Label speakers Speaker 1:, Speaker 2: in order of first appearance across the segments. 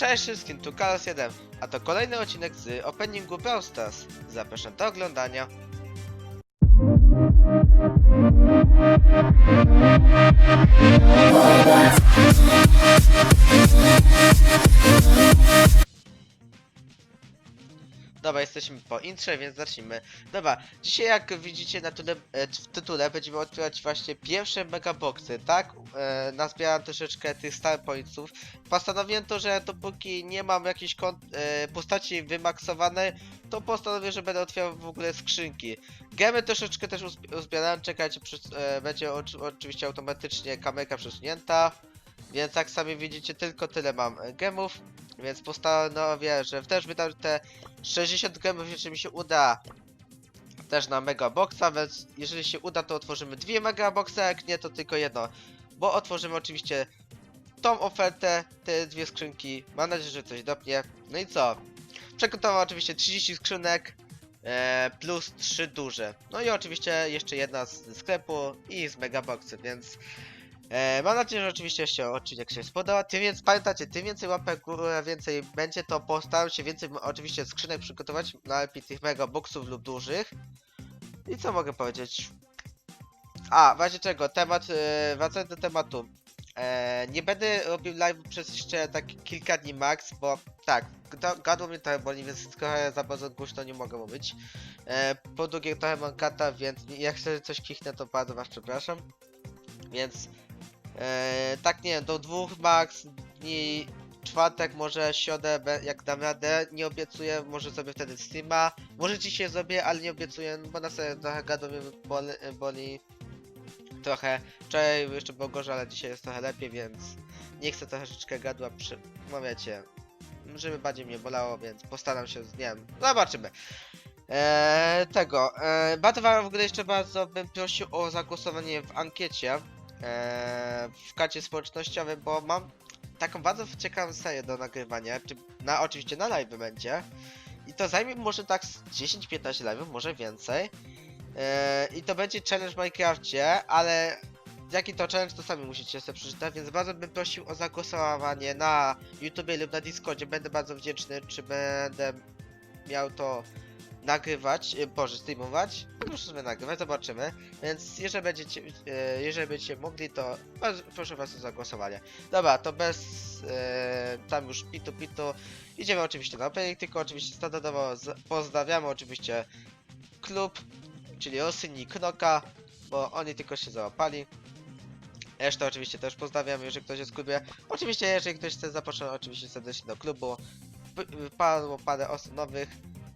Speaker 1: Cześć wszystkim, tu Kalos 1, a to kolejny odcinek z openingu Brawl Stars. Zapraszam do oglądania. Dobra, jesteśmy po intrze, więc zacznijmy. Dobra, dzisiaj jak widzicie na tyle, e, w tytule będziemy otwierać właśnie pierwsze megaboxy, tak? E, troszeczkę tych star pointsów. Postanowiłem to, że dopóki nie mam jakiejś e, postaci wymaksowanej, to postanowię, że będę otwierał w ogóle skrzynki. Gemy troszeczkę też uzb- uzbierałem, czekajcie, przy, e, będzie oczy- oczywiście automatycznie kamerka przesunięta. Więc jak sami widzicie, tylko tyle mam e, gemów, więc postanowię, że też wydam te 60 gemów, jeżeli mi się uda też na megaboxa, więc jeżeli się uda, to otworzymy dwie megaboxy, a jak nie, to tylko jedno. Bo otworzymy oczywiście tą ofertę, te dwie skrzynki. Mam nadzieję, że coś dopnie. No i co? Przygotowałem oczywiście 30 skrzynek e, plus 3 duże. No i oczywiście jeszcze jedna z sklepu i z megaboxy, więc e, mam nadzieję, że oczywiście się odcinek się spodoba. Tym więc pamiętacie, tym więcej łapek górę, więcej będzie, to postaram się więcej oczywiście skrzynek przygotować, najlepiej tych megaboxów lub dużych. I co mogę powiedzieć? A, w razie czego, temat, e, wracając do tematu. E, nie będę robił live przez jeszcze tak kilka dni max, bo tak, gadło mnie trochę boli, więc trochę za bardzo głośno nie mogę mówić. E, po drugie trochę mam kata, więc jak sobie coś kichnę, to bardzo was przepraszam. Więc e, tak nie do dwóch max dni, czwartek, może środę, jak dam radę, nie obiecuję, może sobie wtedy streama. Może dzisiaj zrobię, ale nie obiecuję, bo na serio trochę gadło mnie boli, boli trochę. Wczoraj jeszcze było gorzej, ale dzisiaj jest trochę lepiej, więc nie chcę troszeczkę gadła przy... No wiecie, żeby bardziej mnie bolało, więc postaram się z dniem. Zobaczymy. Eee, tego. Eee, bardzo w ogóle jeszcze bardzo bym prosił o zagłosowanie w ankiecie. Eee, w kacie społecznościowej, bo mam taką bardzo ciekawą serię do nagrywania. Czy na, oczywiście na live będzie. I to zajmie może tak z 10-15 live'ów, może więcej. Eee, I to będzie challenge w Minecrafcie, ale jaki to challenge to sami musicie sobie przeczytać, więc bardzo bym prosił o zagłosowanie na YouTubie lub na Discordzie. Będę bardzo wdzięczny, czy będę miał to nagrywać, e, boże, streamować. Sobie nagrywać, zobaczymy. Więc jeżeli będziecie, e, jeżeli będziecie mogli, to proszę was o zagłosowanie. Dobra, to bez e, tam już pitu pitu. Idziemy oczywiście na opening, tylko oczywiście standardowo pozdrawiamy oczywiście klub, czyli Osyni Knoka, bo oni tylko się załapali. Resztę oczywiście też pozdrawiam, jeżeli ktoś jest w klubie. Oczywiście, jeżeli ktoś chce zapraszam oczywiście serdecznie do klubu. P- Padło parę osób nowych.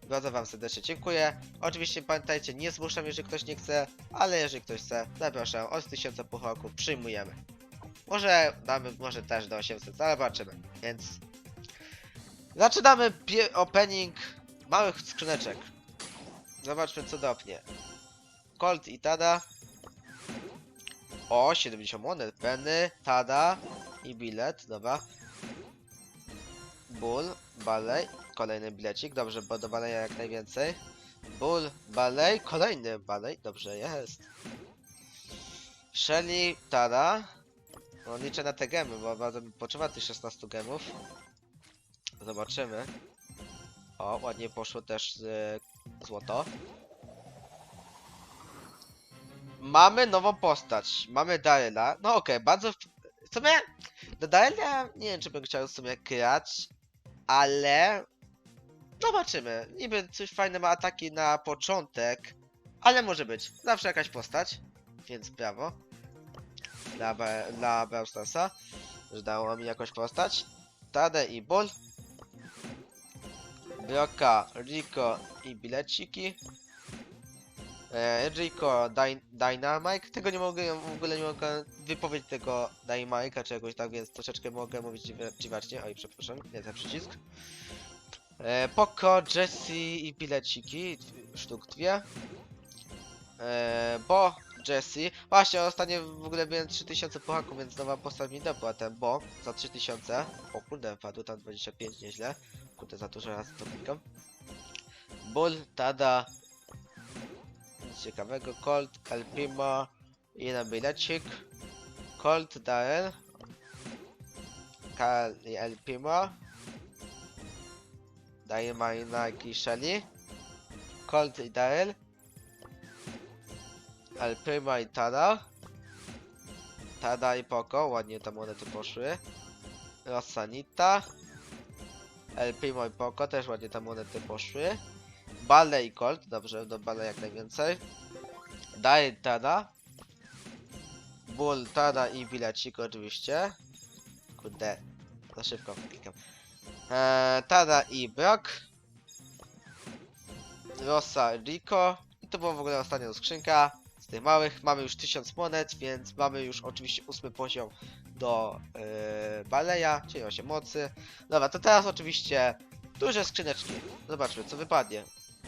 Speaker 1: Bardzo wam serdecznie dziękuję. Oczywiście pamiętajcie, nie zmuszam, jeżeli ktoś nie chce, ale jeżeli ktoś chce, zapraszam. Od 1000 puchołków przyjmujemy. Może damy, może też do 800, ale zobaczymy. Więc zaczynamy opening małych skrzyneczek. Zobaczmy co dopnie. Colt i Tada. O, 70 monet. Penny, Tada i bilet, dobra. Bull, Balej, kolejny bilecik, dobrze, bo do Baleja jak najwięcej. Bull, Balej, kolejny Balej, dobrze jest. Shelly, Tada. No liczę na te gemy, bo bardzo mi potrzeba tych 16 gemów. Zobaczymy. O, ładnie poszło też z złoto. Mamy nową postać. Mamy Darela. No okej, bardzo. w- W sumie. Do Darela nie wiem, czy bym chciał w sumie grać, ale. Zobaczymy. Niby coś fajne ma ataki na początek, ale może być. Zawsze jakaś postać, więc brawo. Dla, Ba- dla Brawl Starsa, że dało mi jakąś postać. Tade i Bull. Broka, Rico i bileciki. E, Rico Dy Dynamite. Tego nie mogę, w ogóle nie mogę wypowiedzieć tego Dynamite'a czy jakoś tak, więc troszeczkę mogę mówić dziw- dziwacznie. Oj, przepraszam, nie ten przycisk. E, Poco, Jessie i bileciki. Sztuk dwie. E, Bo, Jessie. Właśnie, ostatnio w ogóle miałem 3000 puchaków, więc nowa postać mi dobra ten Bo za 3000. O kurde, wpadło tam 25, nieźle. Kurde, za dużo razy to klikam. Bull, Tada, nic ciekawego. Colt, El Primo, jeden bilecik. Colt, Darel. Karl i El Primo. Dynamite i Shelly. Colt i Daryl. El Primo i Tada. Tada i Poco, ładnie te monety poszły. Rosanita. El i Poco, też ładnie te monety poszły. Bale i Colt, dobrze, do Bale jak najwięcej. Daryl Tada. Bull, Tada i Bilecik oczywiście. Kurde, za szybko klikam. Eee, Tada i Brock. Rosa, Rico. I to była w ogóle ostatnia skrzynka z tych małych. Mamy już 1000 monet, więc mamy już oczywiście ósmy poziom do yy, Baleja, czyli 8 mocy. Dobra, to teraz oczywiście duże skrzyneczki. Zobaczmy, co wypadnie.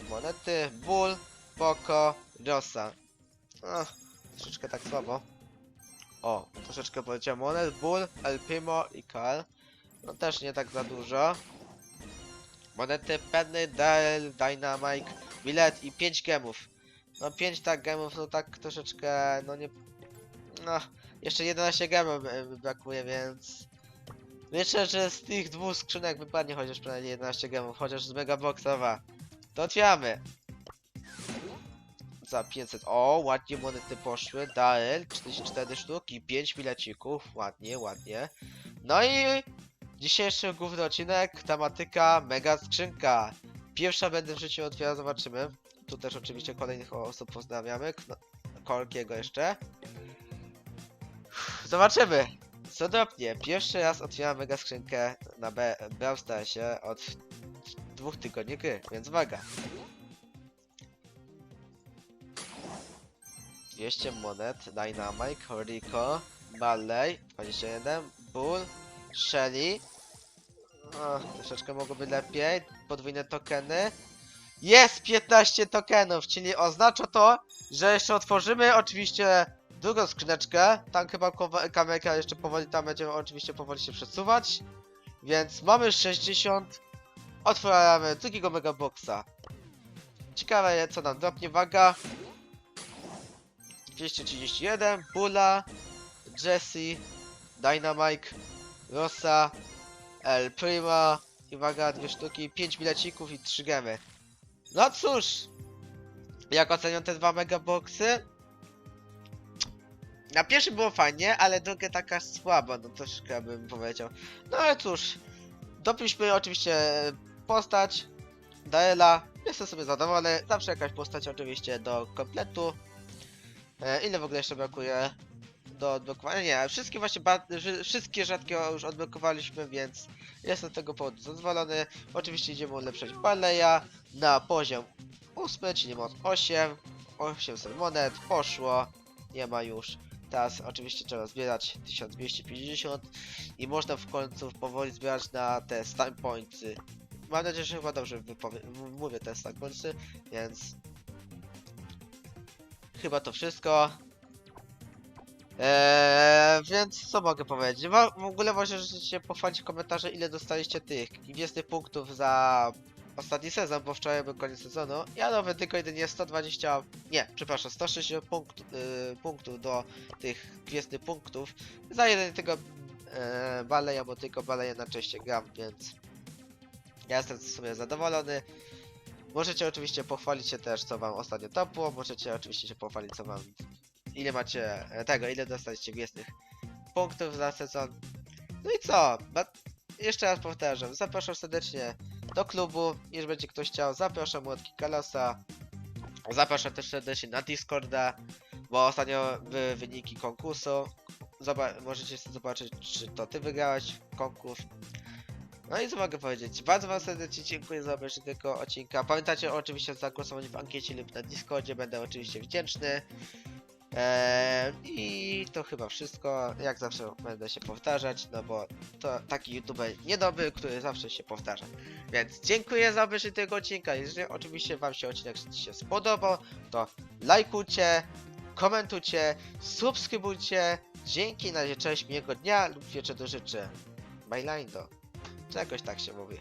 Speaker 1: Monety, Bull, Poco, Rosa. O, troszeczkę tak słabo. O, troszeczkę poleciał monet, Bull, El Primo i Karl. No też nie tak za dużo. Monety Penny, Daryl, Dynamite, bilet i 5 gemów. No 5 tak gemów, no tak troszeczkę, no nie... No, jeszcze 11 gemów e, brakuje, więc... Myślę, że z tych dwóch skrzynek wypadnie chociaż przynajmniej 11 gemów, chociaż z Megaboxowa. Otwieramy. Za 500. O, ładnie monety poszły. Daryl, 44 sztuki, 5 bilecików. Ładnie, ładnie. No i dzisiejszy główny odcinek, tematyka mega skrzynka. Pierwsza będę w życiu otwierał, zobaczymy. Tu też oczywiście kolejnych osób pozdrawiamy. Kolkiego jeszcze. Zobaczymy. Co dropnie. Pierwszy raz otwieram mega skrzynkę na Brawl Starsie od dwóch tygodni gry, więc uwaga. 200 monet, Dynamite, Rico, Barley, 21, Bull, Shelly. O, troszeczkę mogłoby lepiej. Podwójne tokeny. Jest 15 tokenów, czyli oznacza to, że jeszcze otworzymy oczywiście drugą skrzyneczkę. Tam chyba kamerka jeszcze powoli tam będzie oczywiście powoli się przesuwać. Więc mamy 60. Otwieramy drugiego megaboxa. Ciekawe co nam dropnie waga. 231, Bula, Jesse, Dynamite, Rosa, El Prima i uwaga, dwie sztuki, 5 bilecików i 3 gemy. No cóż, jak oceniam te dwa megaboxy? Na pierwszym było fajnie, ale drugie taka słaba, no troszkę bym powiedział. No ale cóż, dopiszmy oczywiście postać, Daela, jestem sobie zadowolony, zawsze jakaś postać oczywiście do kompletu. E, ile w ogóle jeszcze brakuje do odblokowania? Nie, wszystkie właśnie, wszystkie rzadkie już odblokowaliśmy, więc jestem z tego powodu zadowolony. Oczywiście idziemy ulepszać Baleja na poziom 8, czyli moc 8. 800 monet, poszło, nie ma już. Teraz oczywiście trzeba zbierać 1250 i można w końcu powoli zbierać na te stun pointsy. Mam nadzieję, że chyba dobrze wypowie- mówię te pointsy, więc chyba to wszystko. Eee, więc co mogę powiedzieć? Wa- W ogóle możecie pochwalić w komentarze ile dostaliście tych gwiezdnych punktów za ostatni sezon, bo wczoraj był koniec sezonu. Ja nowy tylko jedynie 120, nie, przepraszam, 160 punkt, y, punktów do tych gwiezdnych punktów. Za jeden tego e, baleja, bo tylko baleja na częściej gram, więc ja jestem sobie zadowolony. Możecie oczywiście pochwalić się też, co wam ostatnio topło. Możecie oczywiście się pochwalić, co wam. Ile macie e, tego, ile dostaliście gwiezdnych punktów za sezon. No i co? Jeszcze raz powtarzam, zapraszam serdecznie do klubu. Jeżeli będzie ktoś chciał, zapraszam Młotki Kalosa. Zapraszam też serdecznie na Discorda, bo ostatnio były wyniki konkursu. Zoba możecie zobaczyć, czy to ty wygrałeś konkurs. No i co mogę powiedzieć? Bardzo wam serdecznie dziękuję za obejrzenie tego odcinka. Pamiętajcie oczywiście o zagłosowaniu w ankiecie lub na Discordzie, będę oczywiście wdzięczny. Eee, I to chyba wszystko. Jak zawsze będę się powtarzać, no bo to taki youtuber niedobry, który zawsze się powtarza. Więc dziękuję za obejrzenie tego odcinka. Jeżeli oczywiście wam się odcinek się spodobał, to lajkujcie, komentujcie, subskrybujcie. Dzięki, na razie, cześć, miłego dnia lub wieczoru życzę. Bye Lindo. Jakoś tak się mówi.